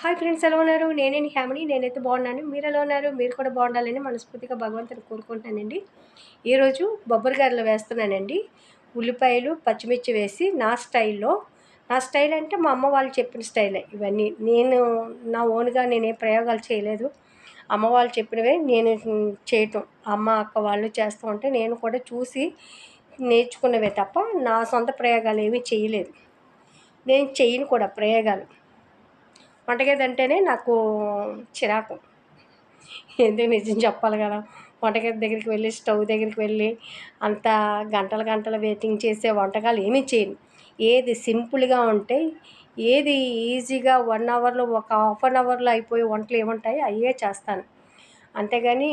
Hi friends ఎలా ఉన్నారు? నేనే హ్యామిని నేనైతే బాగున్నాను. మీరు ఎలా ఉన్నారు? మీరు కూడా బాగుండాలని మనస్ఫూర్తిగా భగవంతుని కోరుకుంటానండి ఈరోజు బొబ్బరి గారెలు వేస్తున్నానండి. ఉల్లిపాయలు పచ్చిమిర్చి వేసి నా స్టైల్లో. నా స్టైల్ అంటే మా అమ్మ వాళ్ళు చెప్పిన స్టైలే. ఇవన్నీ నేను నా ఓన్గా నేనే ప్రయోగాలు చేయలేదు. అమ్మ వాళ్ళు చెప్పినవే నేను చేయటం. అమ్మ అక్క వాళ్ళు చేస్తూ ఉంటే నేను కూడా చూసి నేర్చుకున్నవే తప్ప నా సొంత ప్రయోగాలు ఏమీ చేయలేదు. నేను చేయను కూడా ప్రయోగాలు. వంటగది అంటేనే నాకు చిరాకు. ఎందుకు నిజం చెప్పాలి కదా? వంటగది దగ్గరికి వెళ్ళి స్టవ్ దగ్గరికి వెళ్ళి అంత గంటల గంటలు వెయిటింగ్ చేసే వంటకాలు ఏమీ చేయను. ఏది సింపుల్గా ఉంటే ఏది ఈజీగా వన్ అవర్లో ఒక హాఫ్ అన్ అవర్లో అయిపోయే వంటలు ఏముంటాయి అయ్యే చేస్తాను. అంతేగాని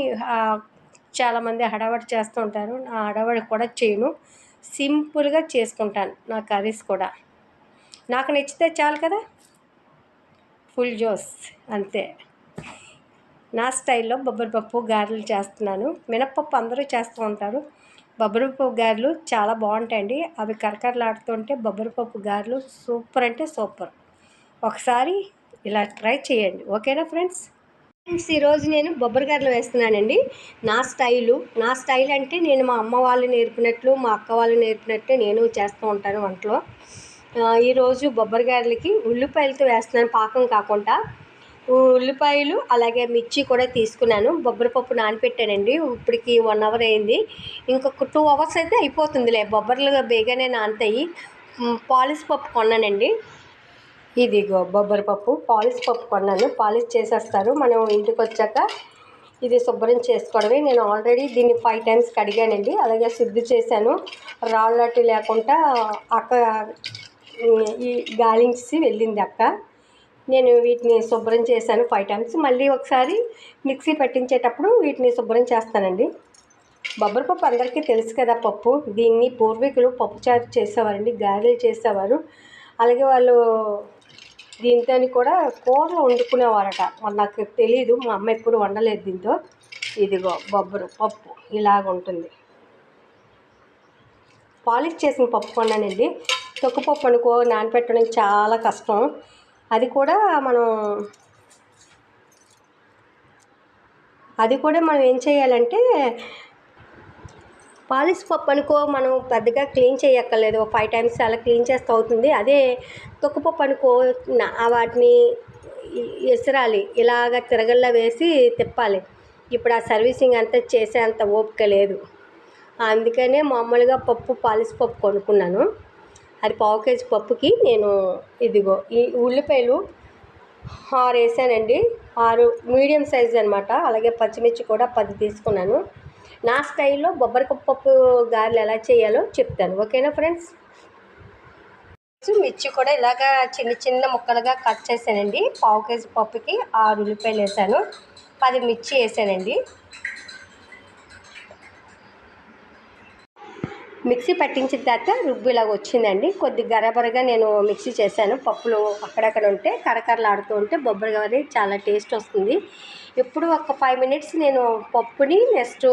చాలామంది హడావడి చేస్తూ ఉంటారు. నా హడావడి కూడా చేయను. సింపుల్గా చేసుకుంటాను నా కర్రీస్ కూడా. నాకు నచ్చితే చాలు కదా? ఫుల్ జోస్ అంతే. నా స్టైల్లో బొబ్బరిపప్పు గారెలు చేస్తున్నాను. మినప్పప్పు అందరూ చేస్తూ ఉంటారు. బొబ్బరిపప్పు గారెలు చాలా బాగుంటాయండి. అవి కరకరలాడుతుంటే బొబ్బరిపప్పు గారెలు సూపర్ అంటే సూపర్. ఒకసారి ఇలా ట్రై చేయండి. ఓకేనా ఫ్రెండ్స్? ఫ్రెండ్స్ ఈరోజు నేను బొబ్బరి గారెలు వేస్తున్నానండి. నా స్టైలు నా స్టైల్ అంటే నేను మా అమ్మ వాళ్ళు నేర్పినట్లు మా అక్క వాళ్ళు నేర్పినట్టు నేను చేస్తూ ఉంటాను వంటలో. ఈరోజు బొబ్బరి గారెలకి ఉల్లిపాయలతో వేస్తున్నాను పాకం కాకుండా. ఉల్లిపాయలు అలాగే మిర్చి కూడా తీసుకున్నాను. బొబ్బరి పప్పు నానపెట్టానండి. ఇప్పటికి వన్ అవర్ అయింది. ఇంకొక టూ అవర్స్ అయితే అయిపోతుందిలే. బొబ్బర్లు బేగానే నానతాయి. పాలిష్ పప్పు కొన్నానండి. ఇదిగో బొబ్బరి పప్పు పాలిష్ పప్పు కొన్నాను. పాలిష్ చేసేస్తారు. మనం ఇంటికి వచ్చాక ఇది శుభ్రం చేసుకోవడమే. నేను ఆల్రెడీ దీన్ని ఫైవ్ టైమ్స్ కడిగానండి. అలాగే శుద్ధి చేశాను. రాళ్ళటి లేకుండా అక్క ఈ గాలించి వెళ్ళింది అక్క. నేను వీటిని శుభ్రం చేశాను ఫైవ్ టైమ్స్ మళ్ళీ ఒకసారి మిక్సీ పట్టించేటప్పుడు వీటిని శుభ్రం చేస్తానండి. బొబ్బరి పప్పు అందరికీ తెలుసు కదా పప్పు. దీన్ని పూర్వీకులు పప్పుచారు చేసేవారండి గారెలు చేసేవారు. అలాగే వాళ్ళు దీంతో కూడా కూరలు వండుకునేవారట. నాకు తెలియదు మా అమ్మ ఎప్పుడు వండలేదు దీంతో. ఇదిగో బొబ్బరు పప్పు ఇలాగ ఉంటుంది పాలిష్ చేసిన పప్పు కొన్నానండి. తొక్కుపప్పు అనుకో నానపెట్టడం చాలా కష్టం. అది కూడా మనం అది కూడా మనం ఏం చేయాలంటే పాలిష్ పప్పు అనుకో మనం పెద్దగా క్లీన్ చేయక్కర్లేదు. ఒక ఫైవ్ టైమ్స్ అలా క్లీన్ చేస్తే అవుతుంది. అదే తొక్కుపప్పు అనుకో వాటిని ఎసరాలి ఇలాగ తిరగల్లా వేసి తిప్పాలి. ఇప్పుడు ఆ సర్వీసింగ్ అంతా చేసే అంత ఓపిక లేదు. అందుకనే మామూలుగా పప్పు పాలిష్ పప్పు కొనుక్కున్నాను. అది పావు కేజీ పప్పుకి నేను ఇదిగో ఈ ఉల్లిపాయలు ఆరు వేసానండి. ఆరు మీడియం సైజ్ అనమాట అలాగే పచ్చిమిర్చి కూడా పది తీసుకున్నాను. నా స్టైల్లో బొబ్బరి పప్పు గారెలు ఎలా చేయాలో చెప్తాను. ఓకేనా ఫ్రెండ్స్? మిర్చి కూడా ఇలాగా చిన్న చిన్న ముక్కలుగా కట్ చేశానండి. పావు కేజీ పప్పుకి ఆరు ఉల్లిపాయలు వేసాను. పది మిర్చి వేసానండి. మిక్సీ పట్టించిన తర్వాత రుబ్బు ఇలాగ వచ్చిందండి. కొద్ది గరబరగా నేను మిక్సీ చేశాను. పప్పులు అక్కడక్కడ ఉంటే కరకరలాడుతూ ఉంటే బొబ్బరి అనేది చాలా టేస్ట్ వస్తుంది. ఎప్పుడు ఒక ఫైవ్ మినిట్స్ నేను పప్పుని నెక్స్ట్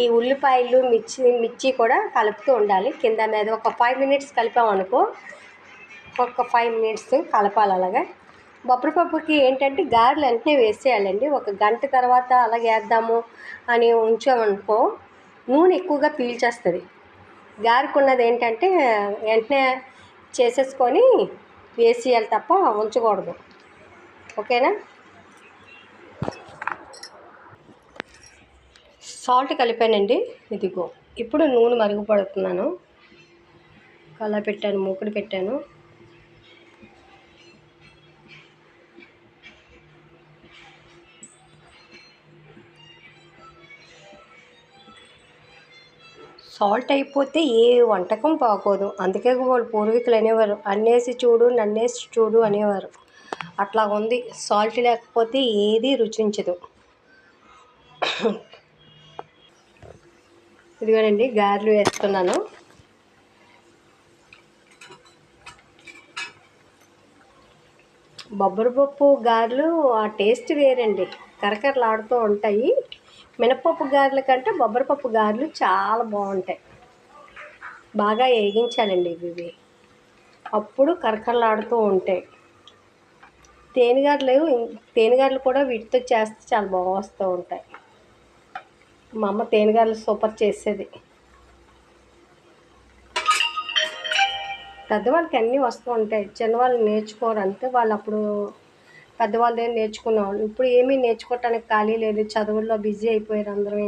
ఈ ఉల్లిపాయలు మిర్చి మిర్చి కూడా కలుపుతూ ఉండాలి. కింద మీద ఒక ఫైవ్ మినిట్స్ కలిపామనుకో ఒక ఫైవ్ మినిట్స్ కలపాలి అలాగా. బొబ్బరి పప్పుకి ఏంటంటే గారెలు వెంటనే వేసేయాలండి. ఒక గంట తర్వాత అలాగే వేద్దాము అని ఉంచామనుకో నూనె ఎక్కువగా పీల్చేస్తుంది. గారుకున్నది ఏంటంటే వెంటనే చేసేసుకొని వేసేయాలి తప్ప ఉంచకూడదు. ఓకేనా? సాల్ట్ కలిపానండి. ఇదిగో ఇప్పుడు నూనె మరుగుపడుతున్నాను. కళ్ళ పెట్టాను మూకుడు పెట్టాను. సాల్ట్ అయిపోతే ఏ వంటకం బాగోదు. అందుకే వాళ్ళు పూర్వీకులు అనేవారు. అన్నేసి చూడు నన్నేసి చూడు అనేవారు. అట్లా ఉంది. సాల్ట్ లేకపోతే ఏది రుచించదు. ఇదిగోనండి గారెలు వేస్తున్నాను. బొబ్బరి పప్పు గారెలు ఆ టేస్ట్ వేరండి. కరకరలాడుతూ ఉంటాయి. మినప్పప్పు గారెల కంటే బొబ్బరిపప్పు గారెలు చాలా బాగుంటాయి. బాగా వేగించాలండి ఇవి అప్పుడు కరకరలాడుతూ ఉంటాయి. తేనెగారులు తేనెగారులు కూడా వీటితో చేస్తే చాలా బాగా వస్తూ ఉంటాయి. మా అమ్మ తేనెగారులు సూపర్ చేసేది. పెద్దవాళ్ళకి అన్నీ వస్తూ ఉంటాయి. చిన్నవాళ్ళు నేర్చుకోరు అంతే. వాళ్ళు అప్పుడు పెద్దవాళ్ళ దగ్గర నేర్చుకునేవాళ్ళు. ఇప్పుడు ఏమీ నేర్చుకోవటానికి ఖాళీ లేదు. చదువుల్లో బిజీ అయిపోయారు అందరూ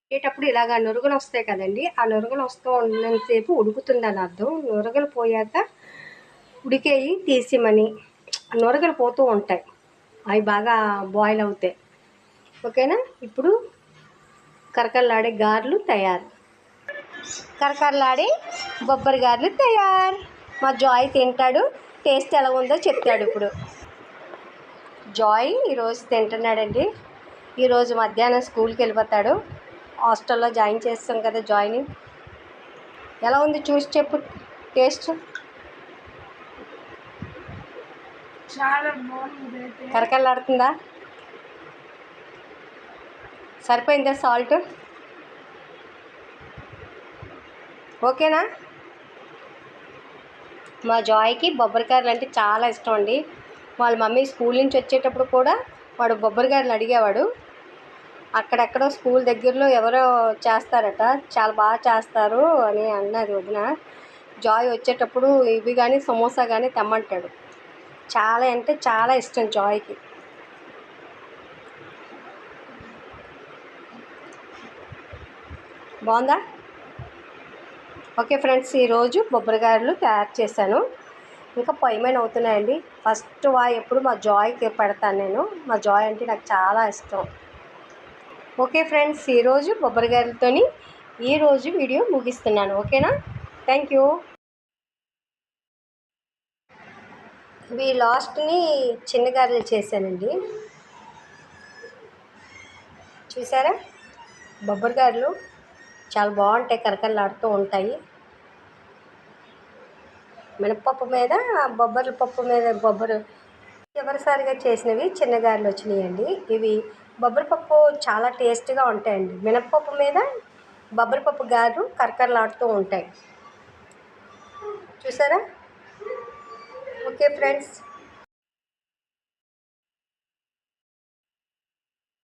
ఉడికేటప్పుడు ఇలాగ నురుగులు వస్తాయి కదండి. ఆ నురుగులు వస్తూ ఉన్నంతసేపు ఉడుకుతుందని అర్థం. నురగలు పోయాక ఉడికేయి తీసిమని. నురగలు పోతూ ఉంటాయి. అవి బాగా బాయిల్ అవుతాయి. ఓకేనా? ఇప్పుడు కరకరలాడే గారెలు తయారు. కరకరలాడే బొబ్బరి గారెలు తయారు. మా జాయ్ తింటాడు టేస్ట్ ఎలా ఉందో చెప్తాడు ఇప్పుడు. జాయ్ ఈరోజు తింటున్నాడండి. ఈరోజు మధ్యాహ్నం స్కూల్కి వెళ్ళిపోతాడు. హాస్టల్లో జాయిన్ చేస్తాం కదా జాయిన్. ఎలా ఉంది చూసి చెప్పు టేస్ట్? చాలా బాగుంది అయితే కరకరలాడుతుందా? సరిపోయిందా సాల్ట్? ఓకేనా? మా జాయ్కి బొబ్బరికాయలు అంటే చాలా ఇష్టం అండి. వాళ్ళ మమ్మీ స్కూల్ నుంచి వచ్చేటప్పుడు కూడా వాడు బొబ్బరికాయలు అడిగేవాడు. అక్కడెక్కడో స్కూల్ దగ్గరలో ఎవరో చేస్తారట చాలా బాగా చేస్తారు అని అన్నది వదిన. జాయ్ వచ్చేటప్పుడు ఇవి కానీ సమోసా కానీ తెమ్మంటాడు. చాలా అంటే చాలా ఇష్టం జాయ్కి. బాగుందా? ఓకే ఫ్రెండ్స్ ఈరోజు బొబ్బరిగాయలు తయారు చేశాను. ఇంకా పొయ్యమైన అవుతున్నాయండి. ఫస్ట్ వా ఎప్పుడు మా జాయ్కి పెడతాను నేను. మా జాయ్ అంటే నాకు చాలా ఇష్టం. ఓకే ఫ్రెండ్స్ ఈరోజు బొబ్బరిగాయలతోని ఈరోజు వీడియో ముగిస్తున్నాను. ఓకేనా? Thank you. ఇవి లాస్ట్ని చిన్న గారెలు చేశానండి. చూసారా? బొబ్బరి గారెలు చాలా బాగుంటాయి కరకరలాడుతూ ఉంటాయి. మినపప్పు మీద బొబ్బరి పప్పు మీద బొబ్బరు చివరిసారిగా చేసినవి చిన్నగారులు వచ్చినాయండి. ఇవి బొబ్బరి పప్పు చాలా టేస్ట్గా ఉంటాయండి. మినపప్పు మీద బొబ్బరి పప్పు గారు కరకరలాడుతూ ఉంటాయి. చూసారా? Okay friends.